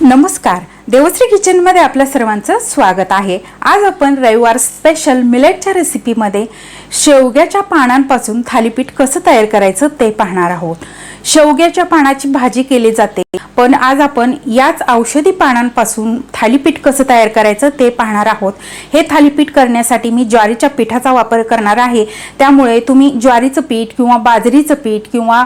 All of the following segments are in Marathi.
नमस्कार. देवश्री किचनमध्ये आपल्या सर्वांचं स्वागत आहे. आज आपण रविवार स्पेशल मिलेटच्या रेसिपीमध्ये शेवग्याच्या पानांपासून थालीपीठ कसं तयार करायचं ते पाहणार आहोत. शेवग्याच्या पानाची भाजी केली जाते. पण आज आपण याच औषधी पानांपासून थालीपीठ कसं तयार करायचं ते पाहणार आहोत. हे थालीपीठ करण्यासाठी मी ज्वारीच्या पिठाचा वापर करणार आहे. त्यामुळे तुम्ही ज्वारीचं पीठ किंवा बाजरीचं पीठ किंवा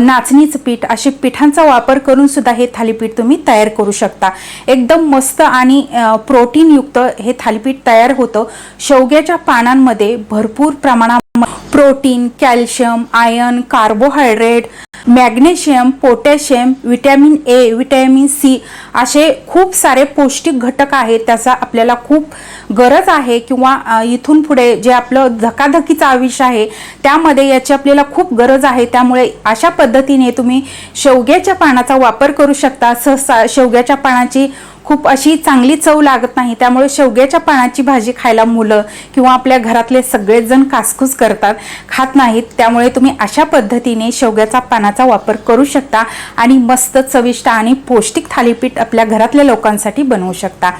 नाचणीचं पीठ असे पिठांचा वापर करून सुद्धा हे थालीपीठ तुम्ही तयार करू शकता. एकदम मस्त आणि प्रोटीनयुक्त हे थालीपीठ तयार होतं. शेवग्याच्या पानांमध्ये भरपूर प्रमाणात protein calcium iron carbohydrate magnesium potassium vitamin A vitamin C असे खूप सारे पौष्टिक घटक आहेत त्याचा आपल्याला खूप गरज आहे किंवा इथून पुढे जे आपलं धकाधकीचं आयुष्य आहे त्यामध्ये याची आपल्याला खूप गरज आहे. त्यामुळे अशा पद्धतीने तुम्ही शेवग्याच्या पानाचा वापर करू शकता. सहसा शेवग्याच्या पानाची खूप अशी चांगली चव लागत नाही त्यामुळे शेवग्याच्या पानाची भाजी खायला मुलं किंवा आपल्या घरातले सगळेच जण कासकूस करतात खात नाहीत त्यामुळे तुम्ही अशा पद्धतीने शेवग्याचा पानाचा वापर करू शकता आणि मस्त चविष्ट आणि पौष्टिक थालीपीठ आपल्या घरातल्या लोकांसाठी बनवू शकता.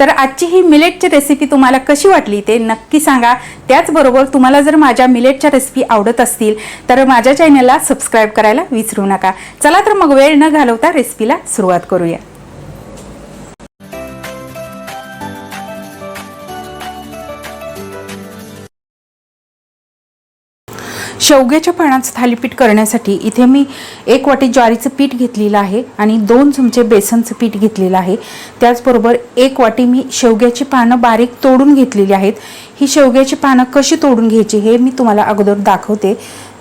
तर आजची ही मिलेटची रेसिपी तुम्हाला कशी वाटली ते नक्की सांगा. त्याचबरोबर तुम्हाला जर माझ्या मिलेटच्या रेसिपी आवडत असतील तर माझ्या चॅनलला सबस्क्राईब करायला विसरू नका. चला तर मग वेळ न घालवता रेसिपीला सुरुवात करूया. शेवग्याच्या पानाचं थालीपीठ करण्यासाठी इथे मी एक वाटी ज्वारीचं पीठ घेतलेलं आहे आणि दोन चमचे बेसनचं पीठ घेतलेलं आहे. त्याचबरोबर एक वाटी मी शेवग्याची पानं बारीक तोडून घेतलेली आहेत. ही शेवग्याची पानं कशी तोडून घ्यायची हे मी तुम्हाला अगोदर दाखवते.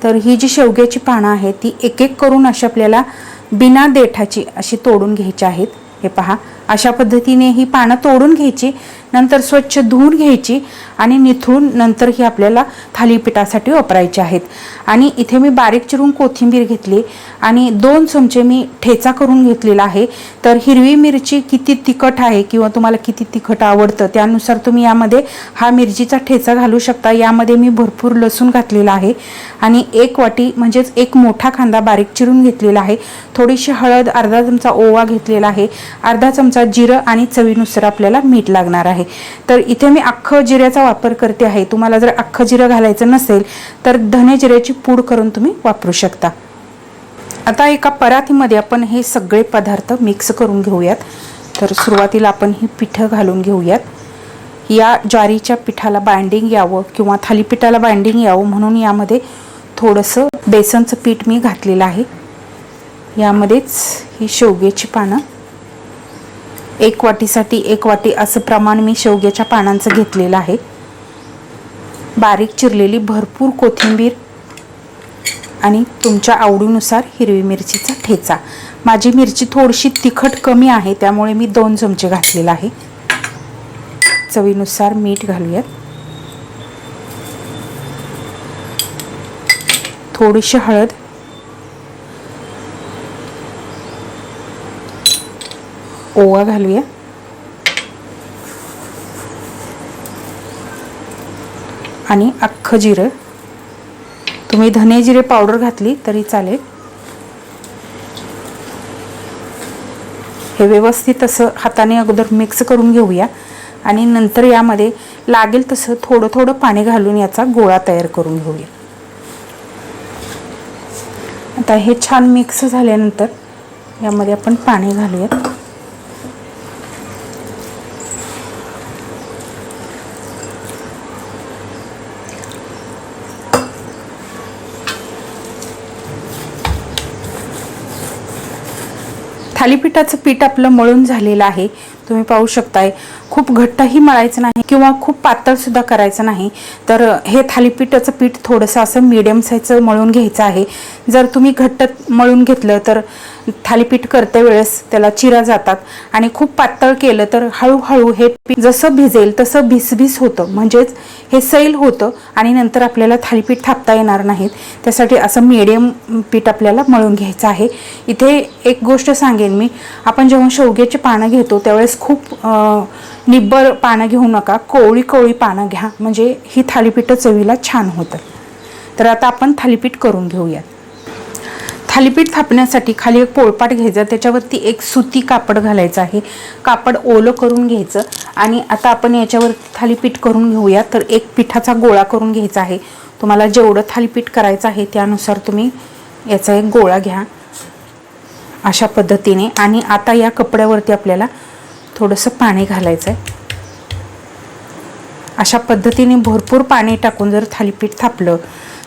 तर ही जी शेवग्याची पानं आहेत ती एक एक करून अशी आपल्याला बिना देठाची अशी तोडून घ्यायची आहेत. हे पहा अशा पद्धतीने ही पानं तोडून घ्यायची. नंतर स्वच्छ धुवून घ्यायची आणि निथळून नंतर ही आपल्याला थालीपीठासाठी वापरायची आहेत. आणि इथे मी बारीक चिरून कोथिंबीर घेतली आणि दोन चमचे मी ठेचा करून घेतलेला आहे. तर हिरवी मिरची किती तिखट आहे किंवा तुम्हाला किती तिखट आवडतं त्यानुसार तुम्ही यामध्ये हा मिरचीचा ठेचा घालू शकता. यामध्ये मी भरपूर लसूण घातलेला आहे आणि एक वाटी म्हणजेच एक मोठा कांदा बारीक चिरून घेतलेला आहे. थोडीशी हळद अर्धा चमचा ओवा घेतलेला आहे. अर्धा चमचा जिरं आणि चवीनुसार आपल्याला मीठ लागणार आहे. तर इथे मी अख्खं जिऱ्याचा वापर करते आहे. तुम्हाला जर अख्खं जिरं घालायचं नसेल तर धने जिऱ्याची पूड करून तुम्ही वापरू शकता. आता एका परातीमध्ये आपण हे सगळे पदार्थ मिक्स करून घेऊयात. तर सुरुवातीला आपण ही पिठं घालून घेऊयात. या ज्वारीच्या पिठाला बाइंडिंग यावं किंवा थालीपीठाला बाइंडिंग यावं म्हणून यामध्ये थोडंसं बेसनचं पीठ मी घातलेलं आहे. यामध्येच ही शेवग्याची पानं एक वाटीसाठी एक वाटी असं प्रमाण मी शेवग्याच्या पानांचं घेतलेलं आहे. बारीक चिरलेली भरपूर कोथिंबीर आणि तुमच्या आवडीनुसार हिरवी मिरचीचा ठेचा. माझी मिरची थोडीशी तिखट कमी आहे त्यामुळे मी दोन चमचे घातलेला आहे. चवीनुसार मीठ घालूयात. थोडीशी हळद ओवा घालूया आणि अख्खं जिरं. तुम्ही धने जिरे पावडर घातली तरी चालेल. हे व्यवस्थित असं हाताने अगोदर मिक्स करून घेऊया. आणि नंतर यामध्ये लागेल तसं थोडं थोडं पाणी घालून याचा गोळा तयार करून घेऊया. आता हे छान मिक्स झाल्यानंतर यामध्ये आपण पाणी घालूयात. थालीपीठाचं पीठ आपलं मळून झालेलं आहे. तुम्ही पाहू शकताय. खूप घट्टही मळायचं नाही किंवा खूप पातळसुद्धा करायचं नाही. तर हे थालीपीठाचं पीठ थोडंसं असं मीडियम साईजचं मळून घ्यायचं आहे. जर तुम्ही घट्ट मळून घेतलं तर थालीपीठ करते वेळेस त्याला चिरा जातात. आणि खूप पातळ केलं तर हळूहळू हे पीठ जसं भिजेल तसं भिसभिस होतं. म्हणजेच हे सैल होतं आणि नंतर आपल्याला थालीपीठ थापता येणार नाहीत. त्यासाठी असं मिडियम पीठ आपल्याला मळून घ्यायचं आहे. इथे एक गोष्ट सांगेन मी. आपण जेव्हा शेवग्याची पानं घेतो त्यावेळेस खूप निब्बर पानं घेऊ नका. कोवळी कोवळी पानं घ्या. म्हणजे ही थालीपीठं चवीला छान होतं तर आता आपण थालीपीठ करून घेऊयात. थालीपीठ थापण्यासाठी खाली एक पोळपाट घ्यायचा त्याच्यावरती एक सुती कापड घालायचं आहे. कापड ओलं करून घ्यायचं आणि आता आपण याच्यावरती थालीपीठ करून घेऊया. तर एक पिठाचा गोळा करून घ्यायचा आहे. तुम्हाला जेवढं थालीपीठ करायचं आहे त्यानुसार तुम्ही याचा एक गोळा घ्या अशा पद्धतीने. आणि आता या कपड्यावरती आपल्याला थोडंसं पाणी घालायचं आहे अशा पद्धतीने भरपूर पाणी टाकून जर थालीपीठ थापलं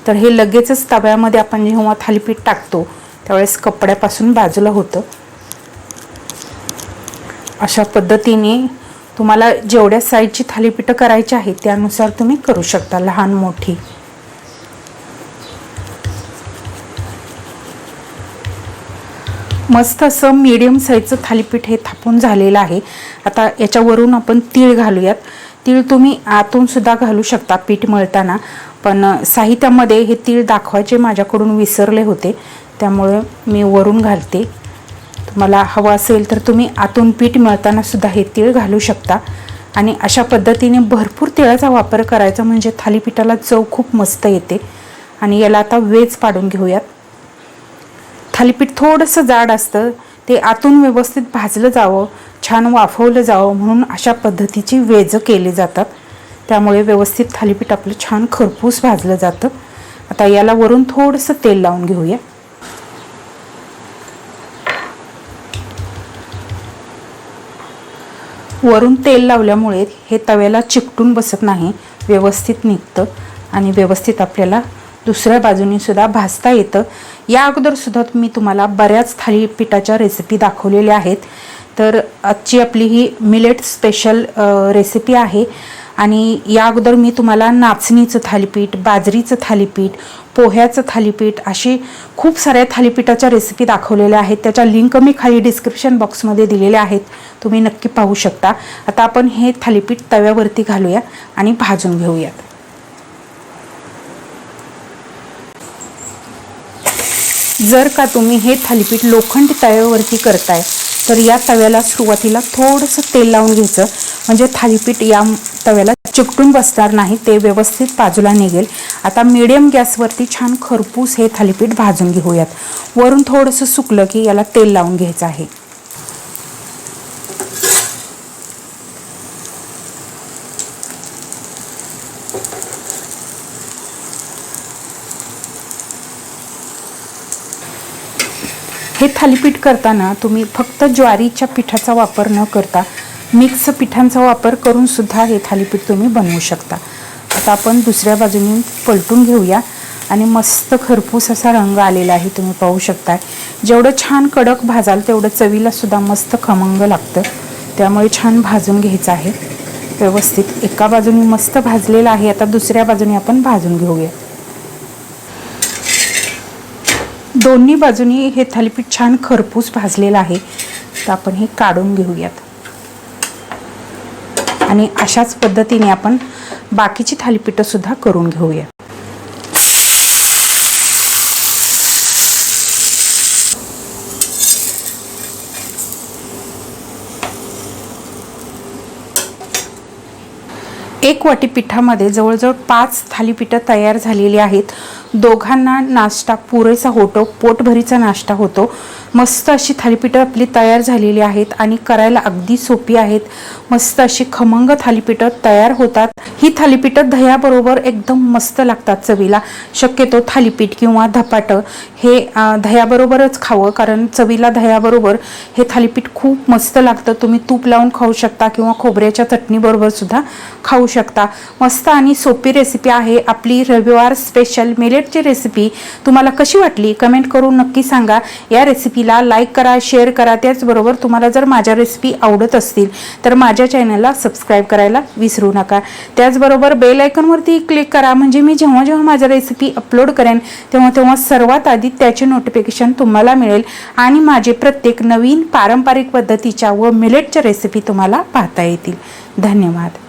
तर हे लगेचच तव्यामध्ये आपण जेव्हा थालीपीठ टाकतो त्यावेळेस कपड्यापासून बाजूला होतं. अशा पद्धतीने तुम्हाला जेवढ्या साईजची थालीपीठं करायची आहेत त्यानुसार तुम्ही करू शकता लहान मोठी. मस्त असं मीडियम साईजचं थालीपीठ हे थापून झालेलं आहे. आता याच्यावरून आपण तीळ घालूयात. तीळ तुम्ही आतून सुद्धा घालू शकता पीठ मळताना. पण साहित्यामध्ये हे तीळ दाखवायचे माझ्याकडून विसरले होते. त्यामुळे मी वरून घालते. तुम्हाला हवं असेल तर तुम्ही आतून पीठ मळताना सुद्धा हे तीळ घालू शकता. आणि अशा पद्धतीने भरपूर तिळाचा वापर करायचा म्हणजे थालीपीठाला चव खूप मस्त येते. आणि याला आता वेज पाडून घेऊयात. थालीपीठ थोडंसं जाड असतं ते आतून व्यवस्थित भाजलं जावं छान वाफवलं जावं म्हणून अशा पद्धतीची वेज केली जातात. त्यामुळे व्यवस्थित थालीपीठ आपलं छान खरपूस भाजलं जातं. आता याला वरून थोडंसं तेल लावून घेऊया. वरून तेल लावल्यामुळे हे तव्याला चिकटून बसत नाही व्यवस्थित निघतं आणि व्यवस्थित आपल्याला दुसऱ्या बाजूनेसुद्धा भाजता येतं. या अगोदरसुद्धा मी तुम्हाला बऱ्याच थालीपीठाच्या रेसिपी दाखवलेल्या आहेत. तर आजची आपली ही मिलेट स्पेशल रेसिपी आहे. आणि या अगोदर मी तुम्हाला नाचणीचं थालीपीठ बाजरीचं थालीपीठ पोह्याचं थालीपीठ अशी खूप साऱ्या थालीपीठाच्या रेसिपी दाखवलेल्या आहेत. त्याच्या लिंक मी खाली डिस्क्रिप्शन बॉक्समध्ये दिलेल्या आहेत. तुम्ही नक्की पाहू शकता. आता आपण हे थालीपीठ तव्यावरती घालूया आणि भाजून घेऊयात. जर का तुम्ही हे थालीपीठ लोखंड तव्यावरती करताय तर या तव्याला सुरुवातीला थोडंसं तेल लावून घ्यायचं. म्हणजे थालीपीठ या तव्याला चिकटून बसणार नाही ते व्यवस्थित बाजूला निघेल. आता मिडियम गॅसवरती छान खरपूस हे थालीपीठ भाजून घेऊयात. वरून थोडंसं सुकलं की याला तेल लावून घ्यायचं आहे. हे थालीपीठ करताना तुम्ही फक्त ज्वारीच्या पिठाचा वापर न करता मिक्स पिठांचा वापर करून सुद्धा हे थालीपीठ तुम्ही बनवू शकता. आता आपण दुसऱ्या बाजूने पलटून घेऊया आणि मस्त खरपूस असा रंग आलेला आहे तुम्ही पाहू शकता जेवढं छान कडक भाजाल तेवढं चवीला सुद्धा मस्त खमंग लागतं. त्यामुळे छान भाजून घ्यायचं आहे. व्यवस्थित एका बाजूने मस्त भाजलेलं आहे. आता दुसऱ्या बाजूने आपण भाजून घेऊया. दोन्ही बाजूनी हे थालीपीठ छान खरपूस भाजलेलं आहे. तर आपण हे काढून घेऊयात. आणि अशाच पद्धतीने आपण बाकीची थालीपीठंसुद्धा करून घेऊया. एक वाटी पिठामध्ये जवळजवळ पाच थालीपीठं तयार झालेली आहेत. दोघांना नाश्ता पुरेसा होतो पोटभरीचा नाश्ता होतो. मस्त अशी थालीपीठं आपली तयार झालेली आहेत आणि करायला अगदी सोपी आहेत. मस्त अशी खमंग थालीपीठं तयार होतात. ही थालीपीठं दह्याबरोबर एकदम मस्त लागतात चवीला. शक्यतो थालीपीठ किंवा धपाटं हे दह्याबरोबरच खावं कारण चवीला दह्याबरोबर हे थालीपीठ खूप मस्त लागतं. तुम्ही तूप लावून खाऊ शकता किंवा खोबऱ्याच्या चटणीबरोबर सुद्धा खाऊ शकता. मस्त आणि सोपी रेसिपी आहे आपली रविवार स्पेशल मिलेट मिलेटची रेसिपी तुम्हाला कशी वाटली कमेंट करून नक्की सांगा. या रेसिपीला लाईक करा शेअर करा. त्याचबरोबर तुम्हाला जर माझ्या रेसिपी आवडत असतील तर माझ्या चॅनलला सबस्क्राईब करायला विसरू नका. त्याचबरोबर बेल आयकॉनवरती क्लिक करा. म्हणजे मी जेव्हा जेव्हा माझ्या रेसिपी अपलोड करेन तेव्हा तेव्हा सर्वात आधी त्याचे नोटिफिकेशन तुम्हाला मिळेल आणि माझे प्रत्येक नवीन पारंपरिक पद्धतीच्या व मिलेटच्या रेसिपी तुम्हाला पाहता येतील. धन्यवाद.